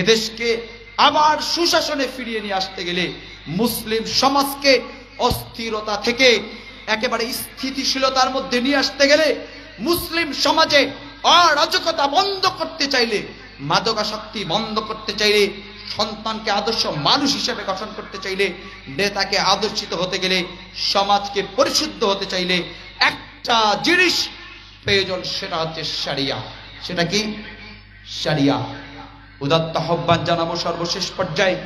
এদেশকে আবার সুশাসনে ফিরিয়ে নিয়ে আসতে গেলে মুসলিম সমাজকে অস্থিরতা থেকে একেবারে স্থিতিশীলতার মধ্যে নিয়ে আসতে গেলে মুসলিম সমাজে অরাজকতা বন্ধ করতে চাইলে, মাদকাসক্তি বন্ধ করতে চাইলে, সন্তানকে আদর্শ মানুষ হিসেবে গঠন করতে চাইলে, নেতাকে আদর্শিত হতে গেলে, সমাজকে পরিশুদ্ধ হতে চাইলে একটা জিনিস প্রয়োজন, সেটা হচ্ছে সারিয়া সেটা কি? সারিয়া উদাত্ত আহ্বান জানাব সর্বশেষ পর্যায়ে,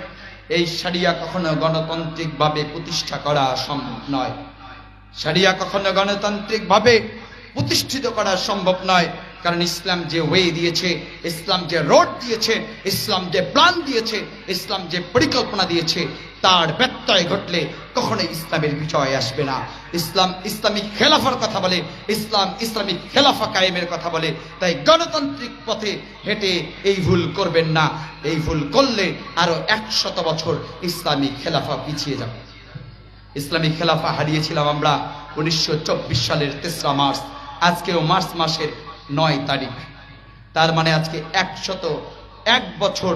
এই সারিয়া কখনো গণতান্ত্রিকভাবে প্রতিষ্ঠা করা সম্ভব নয়। সারিয়া কখনো গণতান্ত্রিকভাবে প্রতিষ্ঠিত করা সম্ভব নয়, কারণ ইসলাম যে ওয়ে দিয়েছে, ইসলাম যে রোড দিয়েছে, ইসলাম যে প্ল্যান দিয়েছে, ইসলাম যে পরিকল্পনা দিয়েছে তার ব্যত্যয় ঘটলে কখনো ইসলামের বিজয় আসবে না। ইসলাম ইসলামিক খেলাফার কথা বলে, ইসলাম ইসলামিক খেলাফা কায়েমের কথা বলে, তাই গণতান্ত্রিক পথে হেঁটে এই ভুল করবেন না। এই ভুল করলে আরও একশত বছর ইসলামিক খেলাফা পিছিয়ে যাবে। ইসলামী খেলাফা হারিয়েছিলাম আমরা উনিশশো চব্বিশ সালের তেসরা মার্চ। আজকেও মার্চ মাসের নয় তারিখ। তার মানে আজকে একশত এক বছর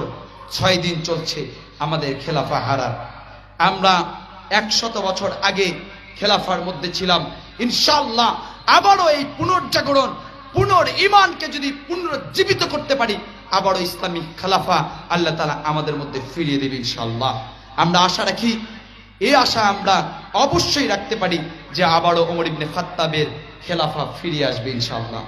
ছয় দিন চলছে আমাদের খেলাফা হারার। আমরা একশত বছর আগে খেলাফার মধ্যে ছিলাম। ইনশাল্লাহ আবারও এই পুনর্জাগরণ পুনর ইমানকে যদি পুনরুজ্জীবিত করতে পারি, আবারও ইসলামিক খেলাফা আল্লাহ তালা আমাদের মধ্যে ফিরিয়ে দেবে ইনশাল্লাহ আমরা আশা রাখি এই আশা আমরা অবশ্যই রাখতে পারি যে আবারও ওমর ইবনে খাত্তাবের খেলাফা ফিরিয়ে আসবে ইনশাআল্লাহ।